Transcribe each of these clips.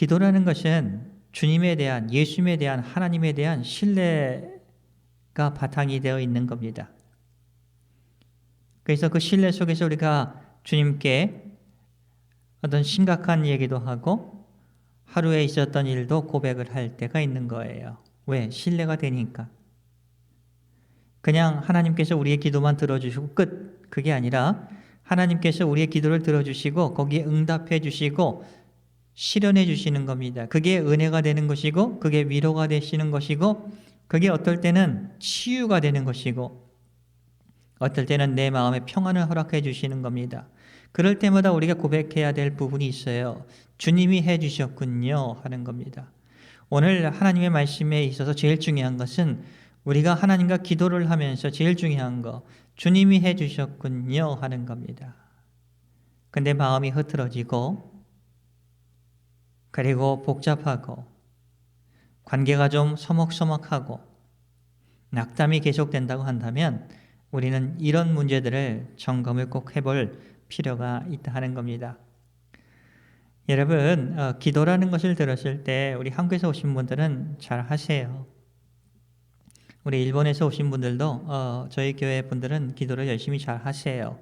기도라는 것은 주님에 대한 예수님에 대한 하나님에 대한 신뢰가 바탕이 되어 있는 겁니다. 그래서 그 신뢰 속에서 우리가 주님께 어떤 심각한 얘기도 하고 하루에 있었던 일도 고백을 할 때가 있는 거예요. 왜? 신뢰가 되니까. 그냥 하나님께서 우리의 기도만 들어주시고 끝. 그게 아니라 하나님께서 우리의 기도를 들어주시고 거기에 응답해 주시고 실현해 주시는 겁니다. 그게 은혜가 되는 것이고 그게 위로가 되시는 것이고 그게 어떨 때는 치유가 되는 것이고 어떨 때는 내 마음에 평안을 허락해 주시는 겁니다. 그럴 때마다 우리가 고백해야 될 부분이 있어요. 주님이 해 주셨군요 하는 겁니다. 오늘 하나님의 말씀에 있어서 제일 중요한 것은 우리가 하나님과 기도를 하면서 제일 중요한 거 주님이 해 주셨군요 하는 겁니다. 근데 마음이 흐트러지고 그리고 복잡하고 관계가 좀 서먹서먹하고 낙담이 계속된다고 한다면 우리는 이런 문제들을 점검을 꼭 해볼 필요가 있다 하는 겁니다. 여러분, 어, 기도라는 것을 들었을 때 우리 한국에서 오신 분들은 잘 하세요. 우리 일본에서 오신 분들도 어, 저희 교회 분들은 기도를 열심히 잘 하세요.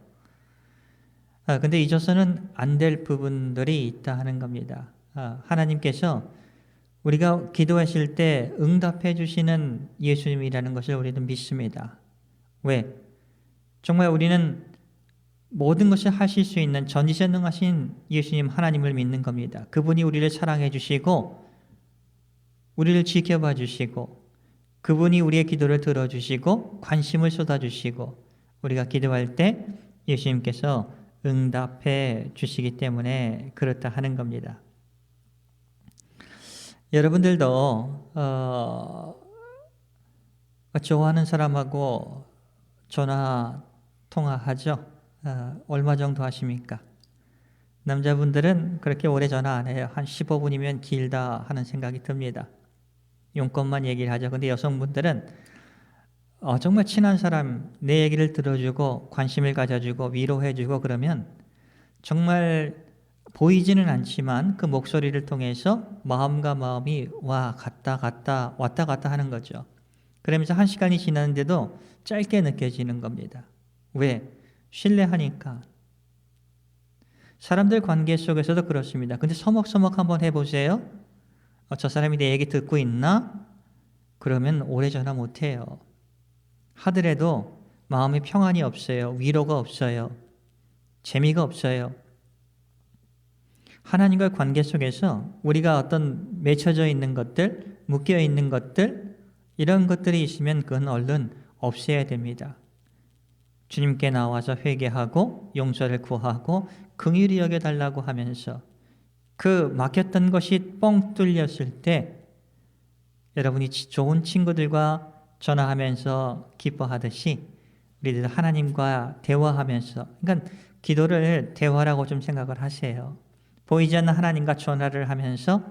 아, 근데 잊어서는 안 될 부분들이 있다 하는 겁니다. 아, 하나님께서 우리가 기도하실 때 응답해 주시는 예수님이라는 것을 우리는 믿습니다. 왜? 정말 우리는 모든 것을 하실 수 있는 전지전능하신 예수님 하나님을 믿는 겁니다. 그분이 우리를 사랑해 주시고 우리를 지켜봐 주시고 그분이 우리의 기도를 들어주시고 관심을 쏟아주시고 우리가 기도할 때 예수님께서 응답해 주시기 때문에 그렇다 하는 겁니다. 여러분들도 어, 좋아하는 사람하고 전화 통화하죠. 어, 얼마 정도 하십니까? 남자분들은 그렇게 오래 전화 안 해요. 한 15분이면 길다 하는 생각이 듭니다. 용건만 얘기를 하죠. 근데 여성분들은 어, 정말 친한 사람 내 얘기를 들어주고 관심을 가져주고 위로해주고 그러면 정말 보이지는 않지만 그 목소리를 통해서 마음과 마음이 와 갔다 갔다 왔다 갔다 하는 거죠. 그러면서 한 시간이 지났는데도 짧게 느껴지는 겁니다. 왜? 신뢰하니까. 사람들 관계 속에서도 그렇습니다. 근데 서먹서먹 한번 해보세요. 어, 저 사람이 내 얘기 듣고 있나? 그러면 오래 전화 못해요. 하더라도 마음에 평안이 없어요. 위로가 없어요. 재미가 없어요. 하나님과 관계 속에서 우리가 어떤 맺혀져 있는 것들, 묶여 있는 것들, 이런 것들이 있으면 그건 얼른 없애야 됩니다. 주님께 나와서 회개하고 용서를 구하고 긍휼히 여겨 달라고 하면서 그 막혔던 것이 뻥 뚫렸을 때 여러분이 좋은 친구들과 전화하면서 기뻐하듯이 우리들 하나님과 대화하면서 그러니까 기도를 대화라고 좀 생각을 하세요. 보이지 않는 하나님과 전화를 하면서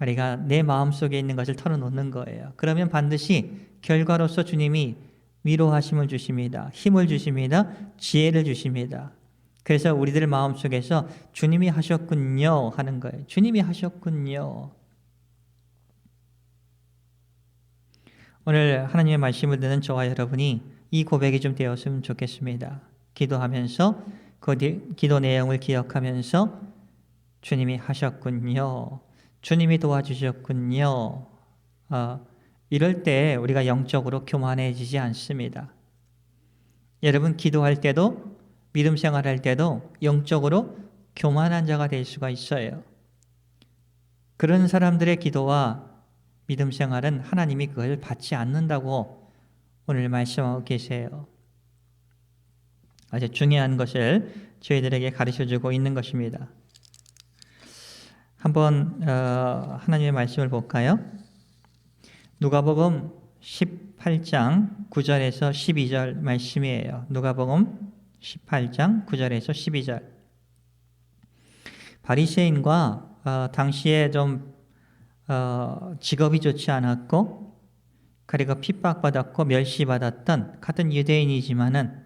우리가 내 마음속에 있는 것을 털어놓는 거예요. 그러면 반드시 결과로서 주님이 위로하심을 주십니다. 힘을 주십니다. 지혜를 주십니다. 그래서 우리들 마음속에서 주님이 하셨군요 하는 거예요. 주님이 하셨군요. 오늘 하나님의 말씀을 듣는 저와 여러분이 이 고백이 좀 되었으면 좋겠습니다. 기도하면서 그 기도 내용을 기억하면서 주님이 하셨군요. 주님이 도와주셨군요. 어, 이럴 때 우리가 영적으로 교만해지지 않습니다. 여러분 기도할 때도 믿음 생활할 때도 영적으로 교만한 자가 될 수가 있어요. 그런 사람들의 기도와 믿음 생활은 하나님이 그걸 받지 않는다고 오늘 말씀하고 계세요. 아주 중요한 것을 저희들에게 가르쳐 주고 있는 것입니다. 한번 어, 하나님의 말씀을 볼까요? 누가복음 18장 9절에서 12절 말씀이에요. 누가복음 18장 9절에서 12절. 바리새인과 어, 당시에 좀 어, 직업이 좋지 않았고 그리고 핍박받았고 멸시받았던 같은 유대인이지만은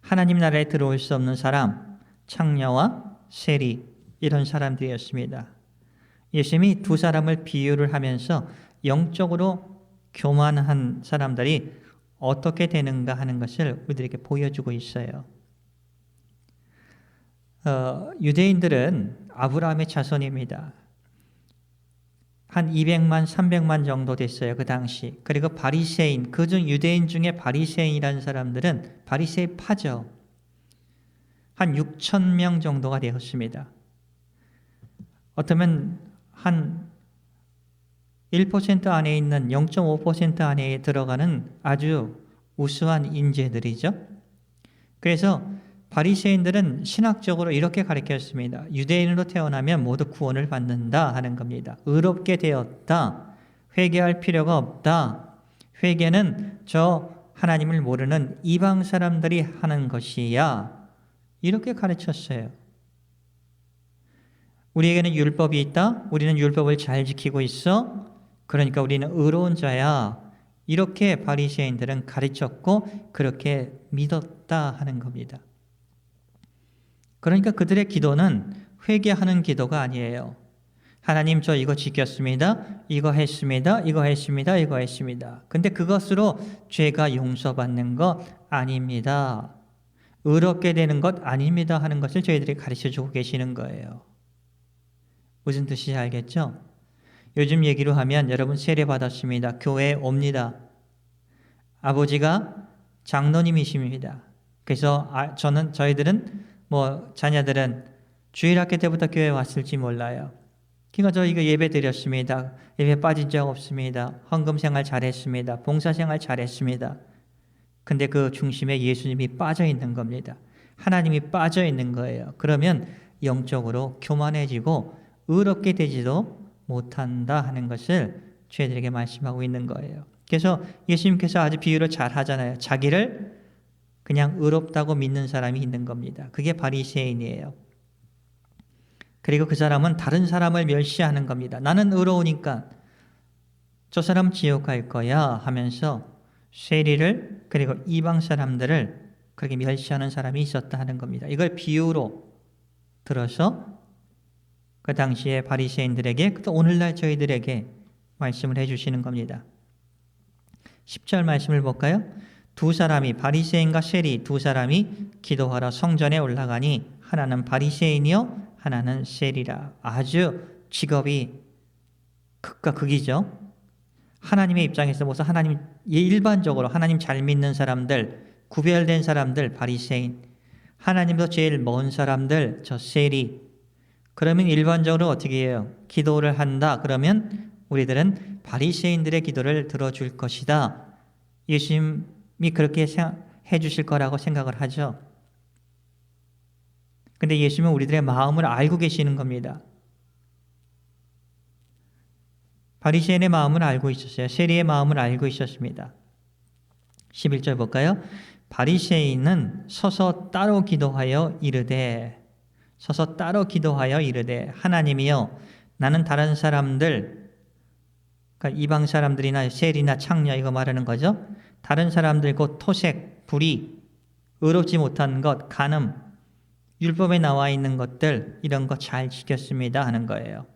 하나님 나라에 들어올 수 없는 사람, 창녀와 세리 이런 사람들이었습니다. 예수님이 두 사람을 비유를 하면서 영적으로 교만한 사람들이 어떻게 되는가 하는 것을 우리들에게 보여주고 있어요. 어, 유대인들은 아브라함의 자손입니다. 한 200만, 300만 정도 됐어요. 그 당시. 그리고 바리새인, 그중 유대인 중에 바리새인이라는 사람들은 바리새인 파죠. 한 6천 명 정도가 되었습니다. 어쩌면 한 1% 안에 있는 0.5% 안에 들어가는 아주 우수한 인재들이죠. 그래서 바리새인들은 신학적으로 이렇게 가르쳤습니다. 유대인으로 태어나면 모두 구원을 받는다 하는 겁니다. 의롭게 되었다. 회개할 필요가 없다. 회개는 저 하나님을 모르는 이방 사람들이 하는 것이야. 이렇게 가르쳤어요. 우리에게는 율법이 있다. 우리는 율법을 잘 지키고 있어. 그러니까 우리는 의로운 자야. 이렇게 바리새인들은 가르쳤고 그렇게 믿었다 하는 겁니다. 그러니까 그들의 기도는 회개하는 기도가 아니에요. 하나님 저 이거 지켰습니다. 이거 했습니다. 이거 했습니다. 이거 했습니다. 근데 그것으로 죄가 용서받는 것 아닙니다. 의롭게 되는 것 아닙니다 하는 것을 저희들이 가르쳐 주고 계시는 거예요. 무슨 뜻인지 알겠죠? 요즘 얘기로 하면 여러분 세례 받았습니다. 교회에 옵니다. 아버지가 장로님이십니다. 그래서 아, 저는 저희들은 뭐 자녀들은 주일학교 때부터 교회 왔을지 몰라요. 그러니까 저 이거 예배 드렸습니다. 예배 빠진 적 없습니다. 헌금 생활 잘했습니다. 봉사 생활 잘했습니다. 근데 그 중심에 예수님이 빠져 있는 겁니다. 하나님이 빠져 있는 거예요. 그러면 영적으로 교만해지고 의롭게 되지도 못한다 하는 것을 저희들에게 말씀하고 있는 거예요. 그래서 예수님께서 아주 비유를 잘 하잖아요. 자기를 그냥 의롭다고 믿는 사람이 있는 겁니다. 그게 바리새인이에요. 그리고 그 사람은 다른 사람을 멸시하는 겁니다. 나는 의로우니까 저 사람 지옥 갈 거야 하면서 세리를 그리고 이방 사람들을 그렇게 멸시하는 사람이 있었다 하는 겁니다. 이걸 비유로 들어서 그 당시에 바리새인들에게 또 오늘날 저희들에게 말씀을 해주시는 겁니다. 10절 말씀을 볼까요? 두 사람이 바리새인과 세리 두 사람이 기도하러 성전에 올라가니 하나는 바리새인이요 하나는 세리라 아주 직업이 극과 극이죠. 하나님의 입장에서 보서 하나님 일반적으로 하나님 잘 믿는 사람들 구별된 사람들 바리새인 하나님도 제일 먼 사람들 저 세리 그러면 일반적으로 어떻게 해요? 기도를 한다 그러면 우리들은 바리새인들의 기도를 들어줄 것이다. 예수님 이 그렇게 해 주실 거라고 생각을 하죠. 근데 예수님은 우리들의 마음을 알고 계시는 겁니다. 바리새인의 마음을 알고 있었어요. 세리의 마음을 알고 있었습니다. 11절 볼까요? 바리새인은 서서 따로 기도하여 이르되 서서 따로 기도하여 이르되 하나님이여 나는 다른 사람들 그러니까 이방 사람들이나 세리나 창녀 이거 말하는 거죠. 다른 사람들 곧 토색, 불의, 의롭지 못한 것, 간음, 율법에 나와 있는 것들 이런 거 잘 지켰습니다 하는 거예요.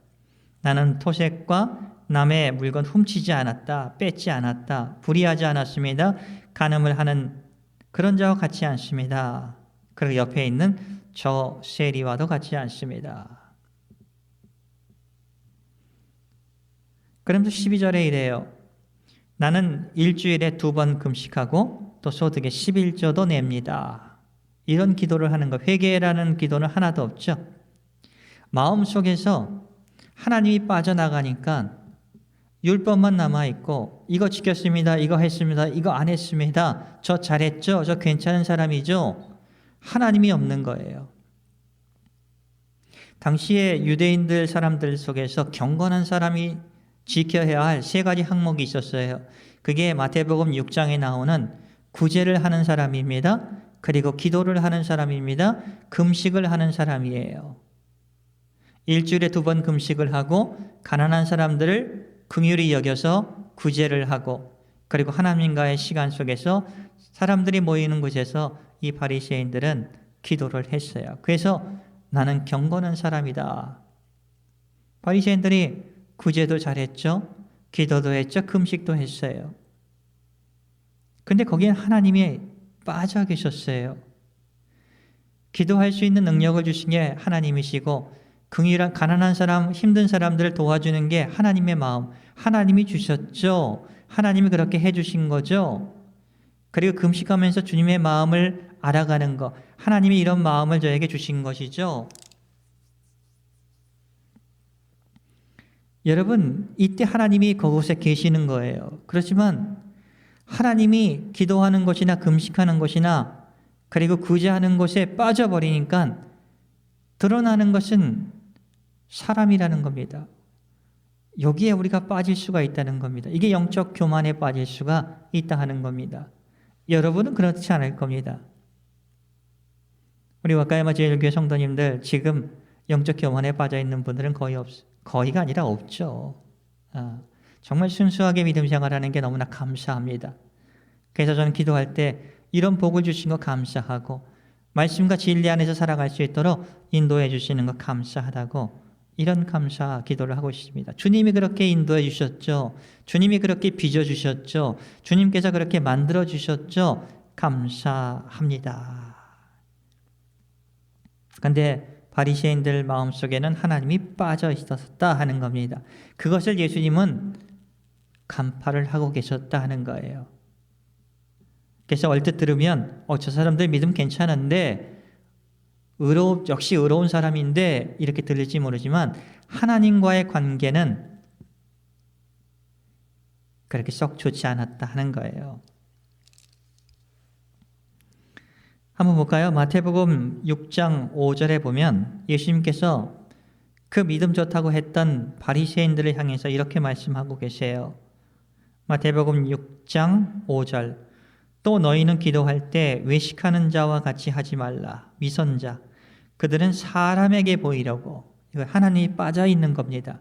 나는 토색과 남의 물건 훔치지 않았다, 뺏지 않았다, 불의하지 않았습니다. 간음을 하는 그런 자와 같지 않습니다. 그리고 옆에 있는 저 세리와도 같지 않습니다. 그러면서 12절에 이래요. 나는 일주일에 두 번 금식하고 또 소득의 11조도 냅니다. 이런 기도를 하는 것, 회개라는 기도는 하나도 없죠. 마음 속에서 하나님이 빠져나가니까 율법만 남아있고, 이거 지켰습니다, 이거 했습니다, 이거 안 했습니다, 저 잘했죠, 저 괜찮은 사람이죠. 하나님이 없는 거예요. 당시에 유대인들 사람들 속에서 경건한 사람이 지켜야 할 세 가지 항목이 있었어요. 그게 마태복음 6장에 나오는 구제를 하는 사람입니다. 그리고 기도를 하는 사람입니다. 금식을 하는 사람이에요. 일주일에 두 번 금식을 하고 가난한 사람들을 긍휼히 여겨서 구제를 하고 그리고 하나님과의 시간 속에서 사람들이 모이는 곳에서 이 바리새인들은 기도를 했어요. 그래서 나는 경건한 사람이다. 바리새인들이 구제도 잘했죠. 기도도 했죠. 금식도 했어요. 근데 거기엔 하나님이 빠져 계셨어요. 기도할 수 있는 능력을 주신 게 하나님이시고 긍휼한 가난한 사람, 힘든 사람들을 도와주는 게 하나님의 마음. 하나님이 주셨죠. 하나님이 그렇게 해 주신 거죠. 그리고 금식하면서 주님의 마음을 알아가는 것. 하나님이 이런 마음을 저에게 주신 것이죠. 여러분, 이때 하나님이 그곳에 계시는 거예요. 그렇지만 하나님이 기도하는 것이나 금식하는 것이나 그리고 구제하는 것에 빠져버리니까 드러나는 것은 사람이라는 겁니다. 여기에 우리가 빠질 수가 있다는 겁니다. 이게 영적 교만에 빠질 수가 있다 하는 겁니다. 여러분은 그렇지 않을 겁니다. 우리 와카야마 제일교회 성도님들 지금 영적 교만에 빠져 있는 분들은 거의 없, 거의가 아니라 없죠. 아, 정말 순수하게 믿음 생활하는 게 너무나 감사합니다. 그래서 저는 기도할 때 이런 복을 주신 거 감사하고 말씀과 진리 안에서 살아갈 수 있도록 인도해 주시는 거 감사하다고 이런 감사 기도를 하고 있습니다. 주님이 그렇게 인도해 주셨죠. 주님이 그렇게 빚어 주셨죠. 주님께서 그렇게 만들어 주셨죠. 감사합니다. 근데 바리새인들 마음속에는 하나님이 빠져 있었다 하는 겁니다. 그것을 예수님은 간파를 하고 계셨다 하는 거예요. 그래서 얼뜻 들으면 어, 저 사람들 믿음 괜찮은데 의로 역시 의로운 사람인데 이렇게 들릴지 모르지만 하나님과의 관계는 그렇게 썩 좋지 않았다 하는 거예요. 한번 볼까요? 마태복음 6장 5절에 보면 예수님께서 그 믿음 좋다고 했던 바리새인들을 향해서 이렇게 말씀하고 계세요. 마태복음 6장 5절 또 너희는 기도할 때 외식하는 자와 같이 하지 말라 위선자 그들은 사람에게 보이려고 하나님이 빠져 있는 겁니다.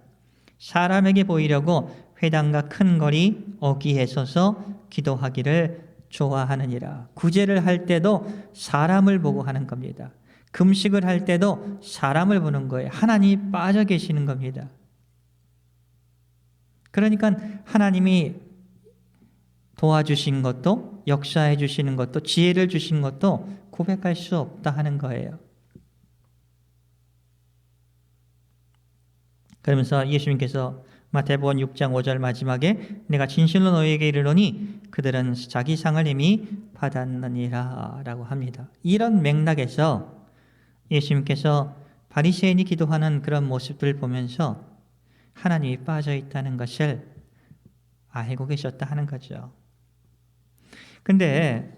사람에게 보이려고 회당과 큰 거리 어기에 서서 기도하기를 좋아하느니라. 구제를 할 때도 사람을 보고 하는 겁니다. 금식을 할 때도 사람을 보는 거예요. 하나님이 빠져 계시는 겁니다. 그러니까 하나님이 도와주신 것도 역사해 주시는 것도 지혜를 주신 것도 고백할 수 없다 하는 거예요. 그러면서 예수님께서 마태복음 6장 5절 마지막에 내가 진실로 너희에게 이르노니 그들은 자기 상을 이미 받았느니라 라고 합니다. 이런 맥락에서 예수님께서 바리새인이 기도하는 그런 모습들을 보면서 하나님이 빠져 있다는 것을 알고 계셨다 하는 거죠. 근데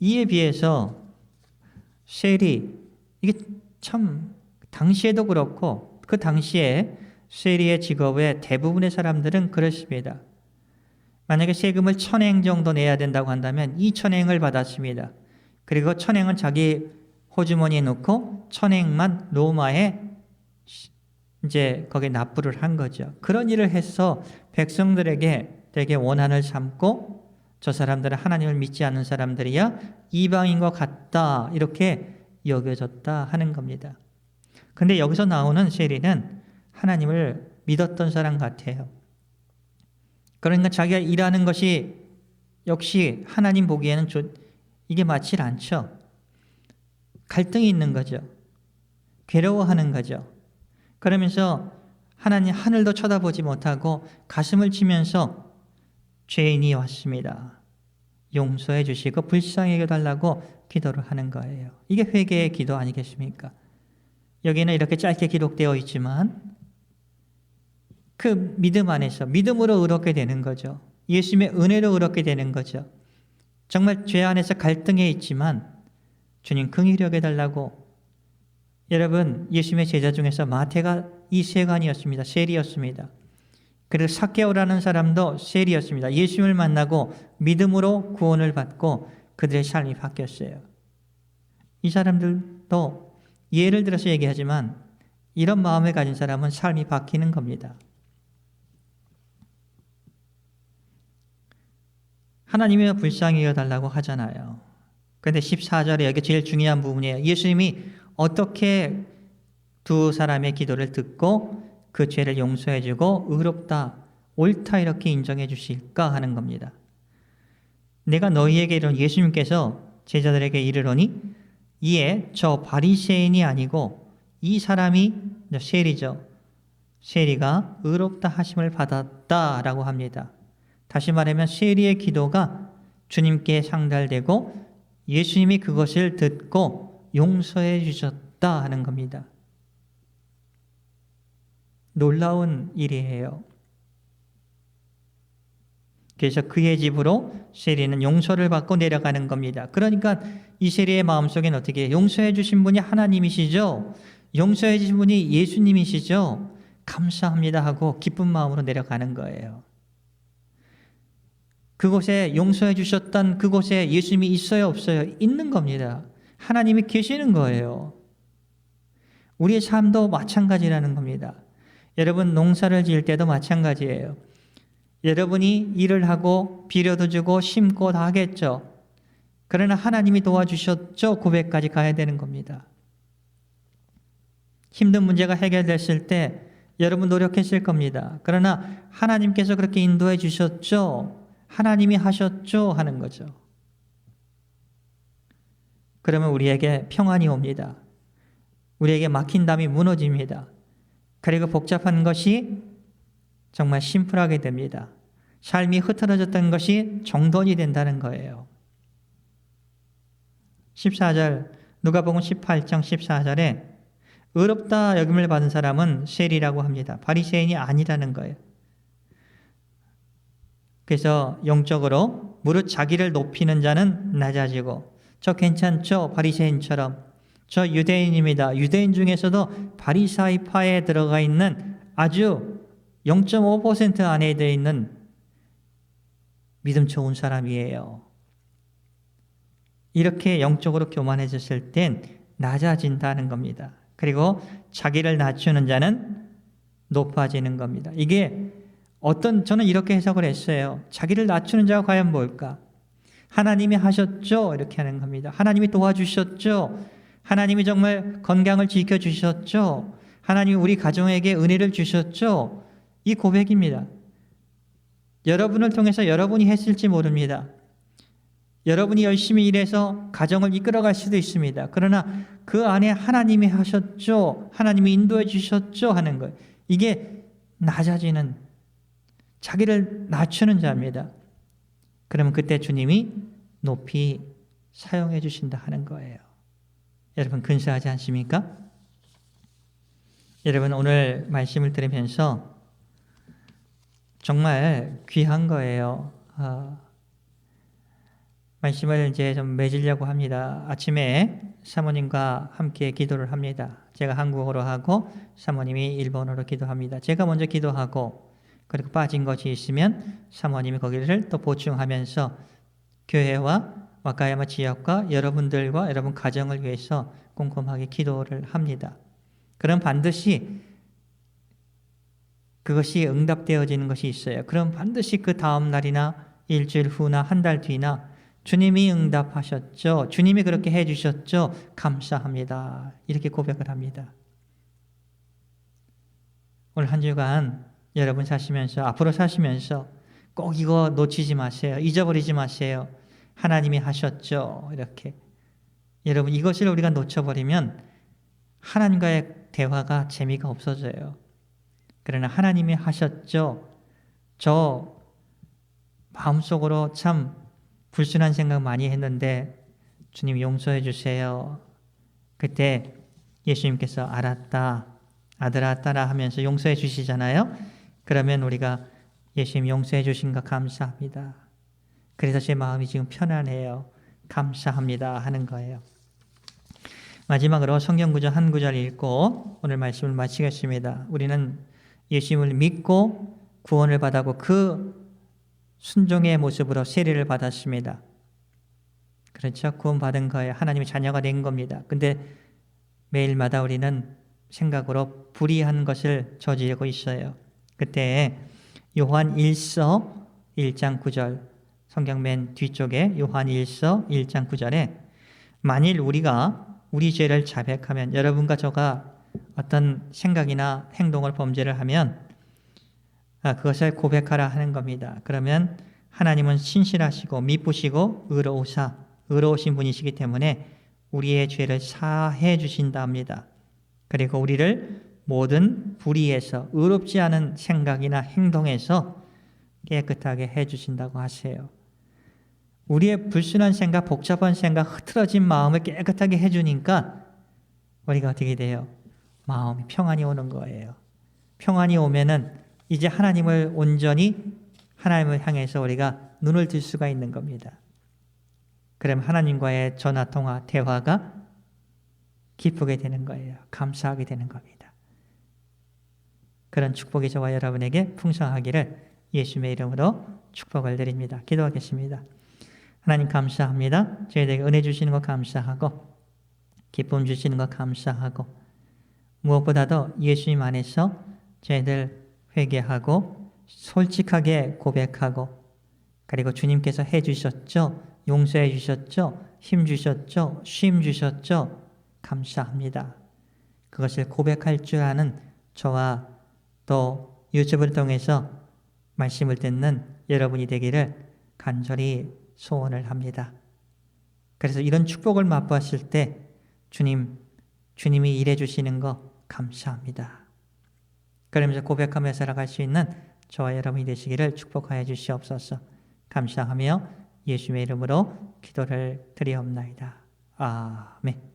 이에 비해서 셀이 이게 참 당시에도 그렇고 그 당시에 쉐리의 직업의 대부분의 사람들은 그렇습니다. 만약에 세금을 천행 정도 내야 된다고 한다면 이 천행을 받았습니다. 그리고 천행은 자기 호주머니에 넣고 천행만 로마에 이제 거기에 납부를 한 거죠. 그런 일을 해서 백성들에게 되게 원한을 삼고 저 사람들은 하나님을 믿지 않는 사람들이야 이방인과 같다 이렇게 여겨졌다 하는 겁니다. 근데 여기서 나오는 쉐리는 하나님을 믿었던 사람 같아요. 그러니까 자기가 일하는 것이 역시 하나님 보기에는 좀 이게 맞질 않죠. 갈등이 있는 거죠. 괴로워하는 거죠. 그러면서 하나님 하늘도 쳐다보지 못하고 가슴을 치면서 죄인이 왔습니다. 용서해 주시고 불쌍히 여달라고 기도를 하는 거예요. 이게 회개의 기도 아니겠습니까? 여기는 이렇게 짧게 기록되어 있지만 그 믿음 안에서 믿음으로 의롭게 되는 거죠. 예수님의 은혜로 의롭게 되는 거죠. 정말 죄 안에서 갈등에 있지만 주님 긍휼히 여겨 달라고 여러분 예수님의 제자 중에서 마태가 이 세간이었습니다. 셀이었습니다. 그리고 사케오라는 사람도 셀이었습니다. 예수님을 만나고 믿음으로 구원을 받고 그들의 삶이 바뀌었어요. 이 사람들도 예를 들어서 얘기하지만 이런 마음을 가진 사람은 삶이 바뀌는 겁니다. 하나님이 불쌍히 여달라고 하잖아요. 그런데 14절에 여기 제일 중요한 부분이에요. 예수님이 어떻게 두 사람의 기도를 듣고 그 죄를 용서해주고 의롭다, 옳다 이렇게 인정해 주실까 하는 겁니다. 내가 너희에게 이런 예수님께서 제자들에게 이르노니 이에 저 바리새인이 아니고 이 사람이 세리죠. 세리가 의롭다 하심을 받았다라고 합니다. 다시 말하면 세리의 기도가 주님께 상달되고 예수님이 그것을 듣고 용서해 주셨다 하는 겁니다. 놀라운 일이에요. 그래서 그의 집으로 세리는 용서를 받고 내려가는 겁니다. 그러니까 이 세리의 마음속엔 어떻게 용서해 주신 분이 하나님이시죠? 용서해 주신 분이 예수님이시죠? 감사합니다 하고 기쁜 마음으로 내려가는 거예요. 그곳에 용서해 주셨던 그곳에 예수님이 있어요, 없어요? 있는 겁니다. 하나님이 계시는 거예요. 우리의 삶도 마찬가지라는 겁니다. 여러분 농사를 지을 때도 마찬가지예요. 여러분이 일을 하고 비료도 주고 심고 다 하겠죠. 그러나 하나님이 도와주셨죠. 고백까지 가야 되는 겁니다. 힘든 문제가 해결됐을 때 여러분 노력했을 겁니다. 그러나 하나님께서 그렇게 인도해 주셨죠. 하나님이 하셨죠. 하는 거죠. 그러면 우리에게 평안이 옵니다. 우리에게 막힌 담이 무너집니다. 그리고 복잡한 것이 정말 심플하게 됩니다. 삶이 흐트러졌던 것이 정돈이 된다는 거예요. 14절 누가복음 18장 14절에 의롭다 여김을 받은 사람은 셀이라고 합니다. 바리새인이 아니라는 거예요. 그래서 영적으로 무릇 자기를 높이는 자는 낮아지고 저 괜찮죠? 바리새인처럼 저 유대인입니다. 유대인 중에서도 바리사이파에 들어가 있는 아주 0.5% 안에 되어 있는 믿음 좋은 사람이에요. 이렇게 영적으로 교만해졌을 땐 낮아진다는 겁니다. 그리고 자기를 낮추는 자는 높아지는 겁니다. 이게 어떤 저는 이렇게 해석을 했어요. 자기를 낮추는 자가 과연 뭘까? 하나님이 하셨죠? 이렇게 하는 겁니다. 하나님이 도와주셨죠? 하나님이 정말 건강을 지켜 주셨죠? 하나님이 우리 가정에게 은혜를 주셨죠? 이 고백입니다. 여러분을 통해서 여러분이 했을지 모릅니다. 여러분이 열심히 일해서 가정을 이끌어갈 수도 있습니다. 그러나 그 안에 하나님이 하셨죠. 하나님이 인도해 주셨죠. 하는 것. 이게 낮아지는, 자기를 낮추는 자입니다. 그러면 그때 주님이 높이 사용해 주신다 하는 거예요. 여러분 근사하지 않습니까? 여러분 오늘 말씀을 들으면서 정말 귀한 거예요. 어, 말씀을 이제 좀 맺으려고 합니다. 아침에 사모님과 함께 기도를 합니다. 제가 한국어로 하고 사모님이 일본어로 기도합니다. 제가 먼저 기도하고 그리고 빠진 것이 있으면 사모님이 거기를 또 보충하면서 교회와 와카야마 지역과 여러분들과 여러분 가정을 위해서 꼼꼼하게 기도를 합니다. 그럼 반드시 그것이 응답되어지는 것이 있어요. 그럼 반드시 그 다음 날이나 일주일 후나 한 달 뒤나 주님이 응답하셨죠. 주님이 그렇게 해주셨죠. 감사합니다. 이렇게 고백을 합니다. 오늘 한 주간 여러분 사시면서 앞으로 사시면서 꼭 이거 놓치지 마세요. 잊어버리지 마세요. 하나님이 하셨죠. 이렇게 여러분 이것을 우리가 놓쳐버리면 하나님과의 대화가 재미가 없어져요. 그러나 하나님이 하셨죠. 저 마음속으로 참 불순한 생각 많이 했는데 주님 용서해 주세요. 그때 예수님께서 알았다. 아들아 딸아 하면서 용서해 주시잖아요. 그러면 우리가 예수님 용서해 주신 것 감사합니다. 그래서 제 마음이 지금 편안해요. 감사합니다 하는 거예요. 마지막으로 성경 구절 한 구절 읽고 오늘 말씀을 마치겠습니다. 우리는 예수님을 믿고 구원을 받았고 그 순종의 모습으로 세례를 받았습니다. 그렇죠? 구원받은 거에 하나님의 자녀가 된 겁니다. 근데 매일마다 우리는 생각으로 불의한 것을 저지르고 있어요. 그때 요한 1서 1장 9절 성경 맨 뒤쪽에 요한 1서 1장 9절에 만일 우리가 우리 죄를 자백하면 여러분과 저가 어떤 생각이나 행동을 범죄를 하면 아, 그것을 고백하라 하는 겁니다. 그러면 하나님은 신실하시고 미쁘시고 의로우사 의로우신 분이시기 때문에 우리의 죄를 사해 주신다 합니다. 그리고 우리를 모든 불의에서 의롭지 않은 생각이나 행동에서 깨끗하게 해 주신다고 하세요. 우리의 불순한 생각, 복잡한 생각, 흐트러진 마음을 깨끗하게 해 주니까 우리가 어떻게 돼요? 마음이 평안이 오는 거예요. 평안이 오면은 이제 하나님을 온전히 하나님을 향해서 우리가 눈을 들 수가 있는 겁니다. 그럼 하나님과의 전화 통화 대화가 기쁘게 되는 거예요. 감사하게 되는 겁니다. 그런 축복이 저와 여러분에게 풍성하기를 예수님의 이름으로 축복을 드립니다. 기도하겠습니다. 하나님 감사합니다. 저희에게 은혜 주시는 것 감사하고 기쁨 주시는 것 감사하고 무엇보다도 예수님 안에서 저희들 회개하고 솔직하게 고백하고 그리고 주님께서 해 주셨죠. 용서해 주셨죠. 힘 주셨죠. 쉼 주셨죠. 감사합니다. 그것을 고백할 줄 아는 저와 또 유튜브를 통해서 말씀을 듣는 여러분이 되기를 간절히 소원을 합니다. 그래서 이런 축복을 맛보았을 때 주님, 주님이 일해 주시는 거 감사합니다. 그러면서 고백하며 살아갈 수 있는 저와 여러분이 되시기를 축복하여 주시옵소서. 감사하며 예수님의 이름으로 기도를 드리옵나이다. 아멘.